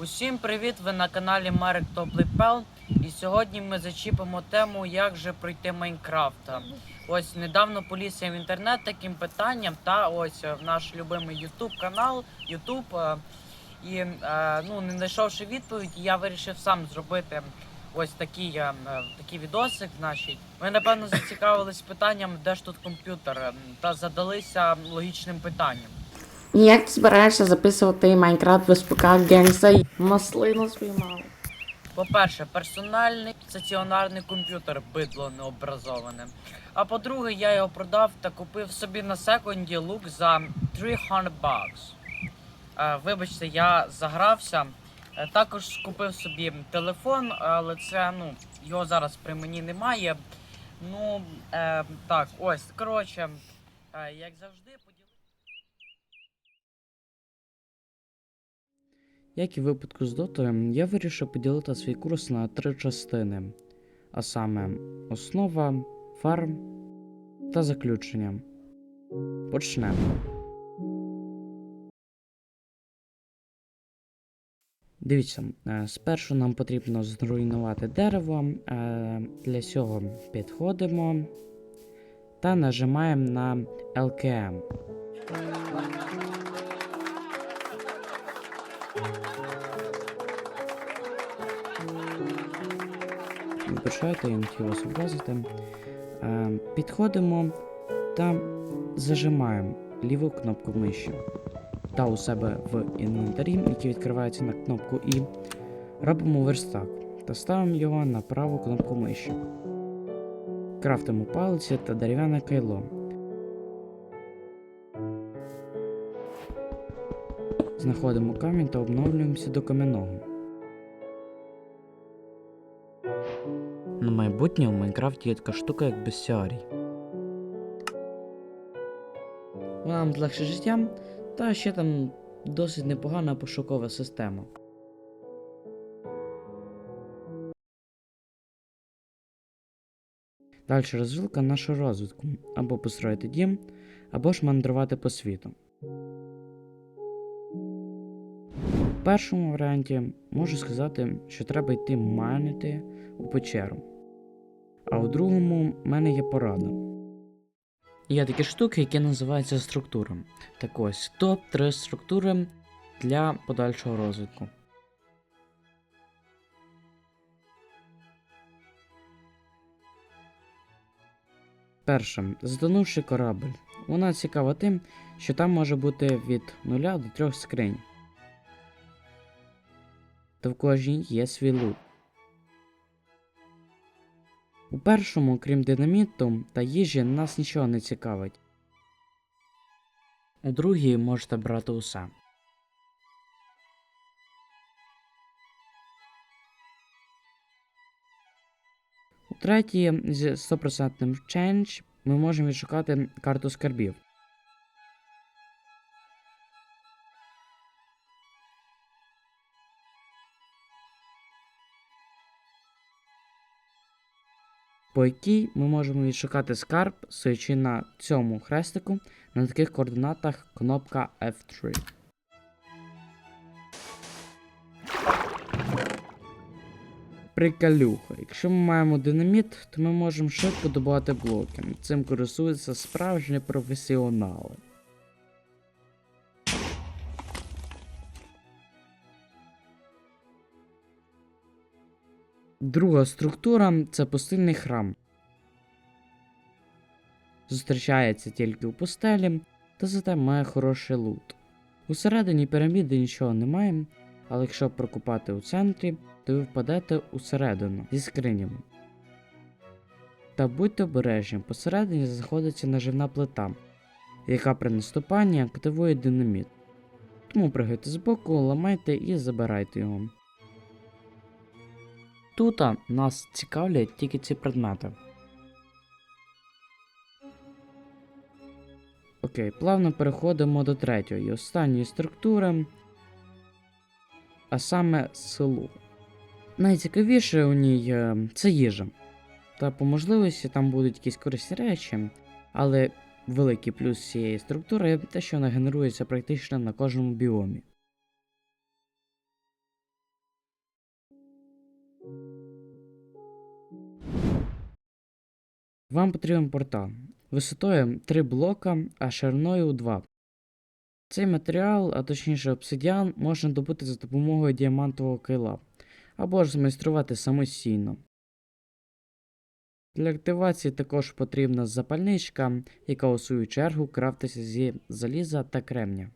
Усім привіт! Ви на каналі Марик Топліпел. І сьогодні ми зачіпимо тему, як же пройти Майнкрафт. Ось недавно поліз я в інтернет таким питанням, та ось е, в наш любимий Ютуб канал, Ютуб. е, І е, ну, не знайшовши відповідь, я вирішив сам зробити ось такий, такий відосик. Значить. Ми напевно зацікавились питанням, де ж тут комп'ютер, та задалися логічним питанням. Як ти збираєшся записувати Майнкрафт без ПК Генгса маслину спіймав? По-перше, персональний стаціонарний комп'ютер бидло необразоване. А по-друге, я його продав та купив собі на секунді лук за 300 бакс. Е, вибачте, я загрався. Е, також купив собі телефон, але це ну, його зараз при мені немає. Ну, е, так, ось, коротше, е, як завжди, Як і в випадку з дотою, я вирішив поділити свій курс на три частини, а саме основа, фарм та заключення. Почнемо. Дивіться, е, спершу нам потрібно зруйнувати дерево. е, Для цього підходимо та нажимаємо на LKM. Вибачайте, я не хотів вас образити. Е, Підходимо та зажимаємо ліву кнопку миші та у себе в інвентарі, який відкривається на кнопку І. Робимо верстак та ставимо його на праву кнопку миші. Крафтимо палиці та дерев'яне кайло. Знаходимо камінь та обновлюємося до кам'яного. На майбутнє в Майнкрафті є така штука, як бестіарій. Вона нам злегше життя, та ще там досить непогана пошукова система. Далі розвилка нашого розвитку або построїти дім, або ж мандрувати по світу. В першому варіанті можу сказати, що треба йти майнити у печеру. А у другому в мене є порада. Є такі штуки, які називаються структури. Так ось топ-3 структури для подальшого розвитку. Перше, затонувши корабль. Вона цікава тим, що там може бути від 0 до 3 скринь. Та в кожній є свій лут. У першому, крім динаміту та їжі, нас нічого не цікавить. У другій можете брати усе. У третій з 100% change ми можемо відшукати карту скарбів. По якій ми можемо відшукати скарб, стоячи на цьому хрестику на таких координатах кнопка F3. Прикалюха. Якщо ми маємо динаміт, то ми можемо швидко добувати блоки. Цим користуються справжні професіонали. Друга структура це пустинний храм. Зустрічається тільки у пустелі, та зате має хороший лут. Усередині піраміди нічого немає, але якщо прокопати у центрі, то ви впадете усередину зі скринями. Та будьте обережні, посередині знаходиться наживна плита, яка при наступанні активує динаміт. Тому пригайте збоку, ламайте і забирайте його. Тут нас цікавлять тільки ці предмети. Окей, плавно переходимо до третьої і останньої структури, а саме селу. Найцікавіше у ній е, це їжа. Та по можливості там будуть якісь корисні речі, але великий плюс цієї структури те, що вона генерується практично на кожному біомі. Вам потрібен портал висотою 3 блока, а шириною 2. Цей матеріал, а точніше обсидіан, можна добути за допомогою діамантового кайла або ж змайструвати самостійно. Для активації також потрібна запальничка, яка у свою чергу крафтиться зі заліза та кремня.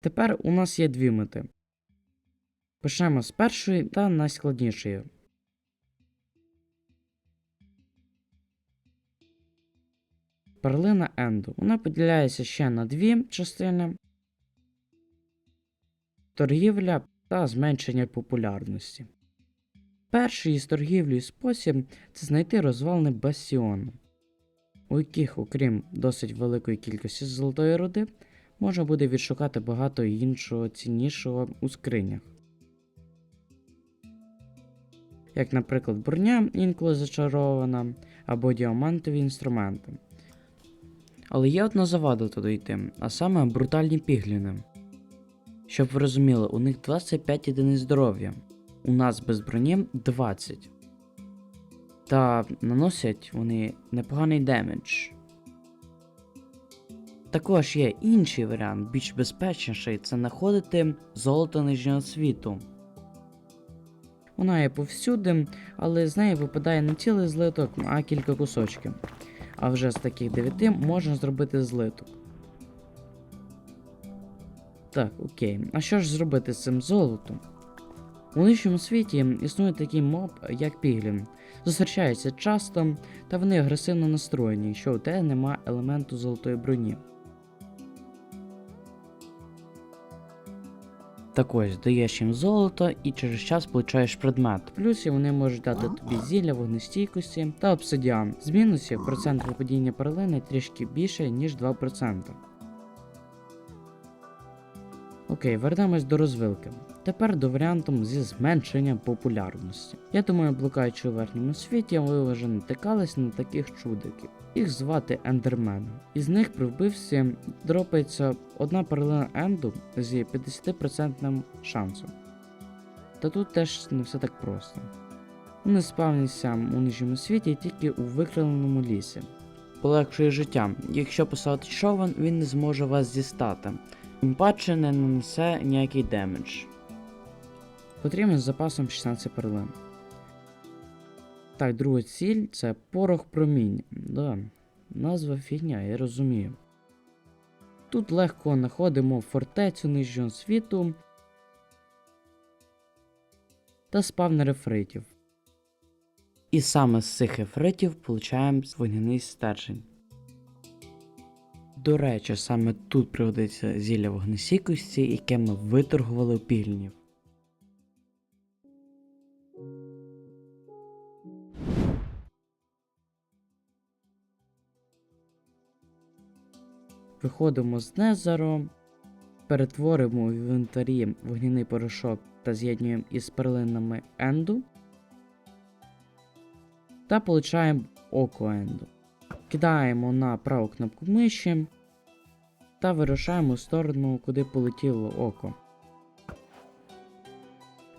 Тепер у нас є дві мети. Почнемо з першої та найскладнішої. Перлина Енду. Вона поділяється ще на дві частини: торгівля та зменшення популярності. Перший із торгівлі спосіб це знайти розвалини бастіону, у яких, окрім досить великої кількості золотої руди, можна буде відшукати багато іншого ціннішого у скринях. Як, наприклад, броня інколи зачарована або діамантові інструменти. Але є одна завада туди йти, а саме брутальні пігліни. Щоб ви розуміли, у них 25 єдиниць здоров'я, у нас без броні 20. Та наносять вони непоганий демедж. Також є інший варіант, більш безпечніший це знаходити золото нижнього світу. Вона є повсюди, але з неї випадає не цілий злиток, а кілька кусочків. А вже з таких 9 можна зробити злиток. Так, окей. А що ж зробити з цим золотом? У нижчому світі існує такий моб, як Піглін. Зустрічаються часто, та вони агресивно настроєні, що у тебе нема елементу золотої броні. Так ось, даєш їм золото і через час получаєш предмет. В плюсі вони можуть дати тобі зілля вогнестійкості та обсидіан. З мінусів процент випадіння перлини трішки більше, ніж 2%. Окей, вернемось до розвилки. Тепер до варіанту зі зменшенням популярності. Я думаю, блукаючи у верхньому світі, ви вже натикались на таких чудиків. Їх звати ендермени. Із них при вбивстві дропається одна перлина енду з 50% шансом. Та тут теж не все так просто. Вони спавняться у нижньому світі тільки у викривленому лісі. Полегшує життя. Якщо поставити човен, він не зможе вас дістати. Тим паче не нанесе ніякий демедж. Потрібен з запасом 16 перлин. Так, друга ціль це порох промінь. Да, назва фігня, я розумію. Тут легко знаходимо фортецю нижнього світу та спавнер ефритів. І саме з цих ефритів получаємо вогняний стержень. До речі, саме тут пригодиться зілля вогнесікості, яке ми виторгували у пільнів. Виходимо з Незару, перетворимо в інвентарі вогняний порошок та з'єднуємо із перлинами Енду та получаємо око Енду. Кидаємо на праву кнопку миші та вирушаємо в сторону, куди полетіло око.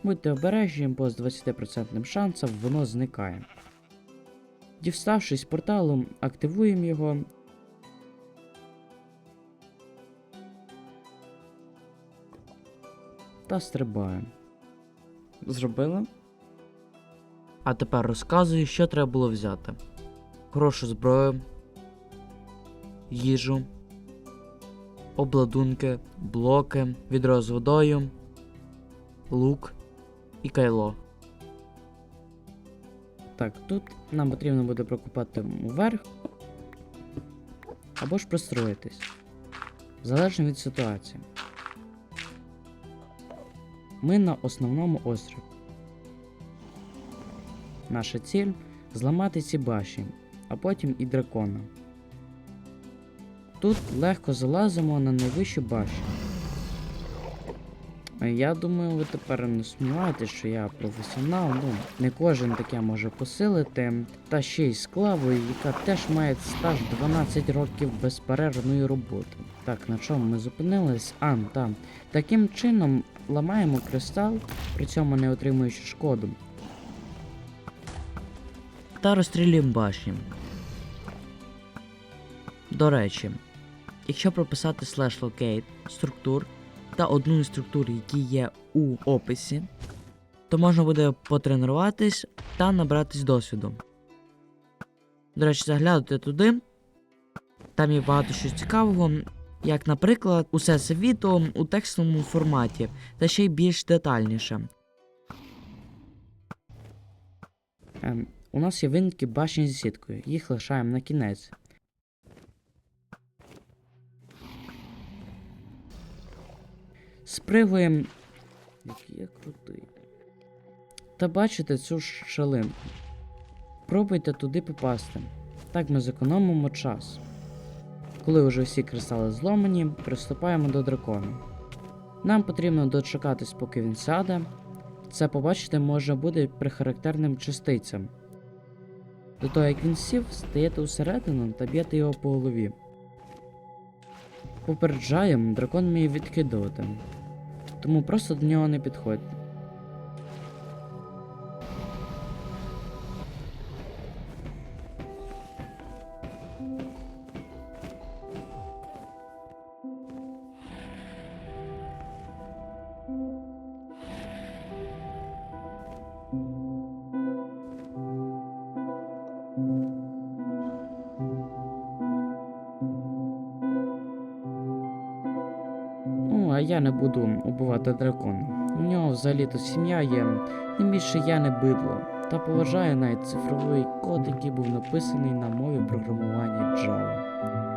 Будьте обережні, бо з 20% шансом воно зникає. Діставшись з порталу, активуємо його. Та стрибаємо. Зробили? А тепер розказую, що треба було взяти хорошу зброю, їжу, обладунки, блоки, відро з водою, лук і кайло. Так, тут нам потрібно буде прокопати вверх або ж пристроїтись. Залежно від ситуації. Ми на основному острові. Наша ціль зламати ці баші, а потім і дракона. Тут легко залазимо на найвищу башню. Я думаю, ви тепер не сумніваєтесь, що я професіонал, ну не кожен таке може посилити, та ще й з яка теж має стаж 12 років безперервної роботи. Так, на чому ми зупинились? А, так. Таким чином ламаємо кристал, при цьому не отримуючи шкоду. Та розстрілюємо башні. До речі, якщо прописати slash locate структур та одну із структур, які є у описі, то можна буде потренуватись та набратись досвіду. До речі, заглянути туди. Там є багато чого цікавого, як, наприклад, усе відео у текстовому форматі, та ще й більш детальніше. Ем, у нас є винятки башні зі сіткою, їх лишаємо на кінець. Спригуємо. Який я крутий. Та бачите цю щелинку. Пробуйте туди попасти. Так ми зекономимо час. Коли вже всі кристали зломані, приступаємо до дракона. Нам потрібно дочекатись, поки він сяде. Це побачити може бути при характерним частицям. До того як він сів, стаєте усередину та б'єте його по голові. Попереджаємо, дракон вміє відкидувати. Тому просто до нього не підходьте. А я не буду убивати дракона. У нього взагалі-то сім'я є, тим більше я не бидло, та поважаю навіть цифровий код, який був написаний на мові програмування Java.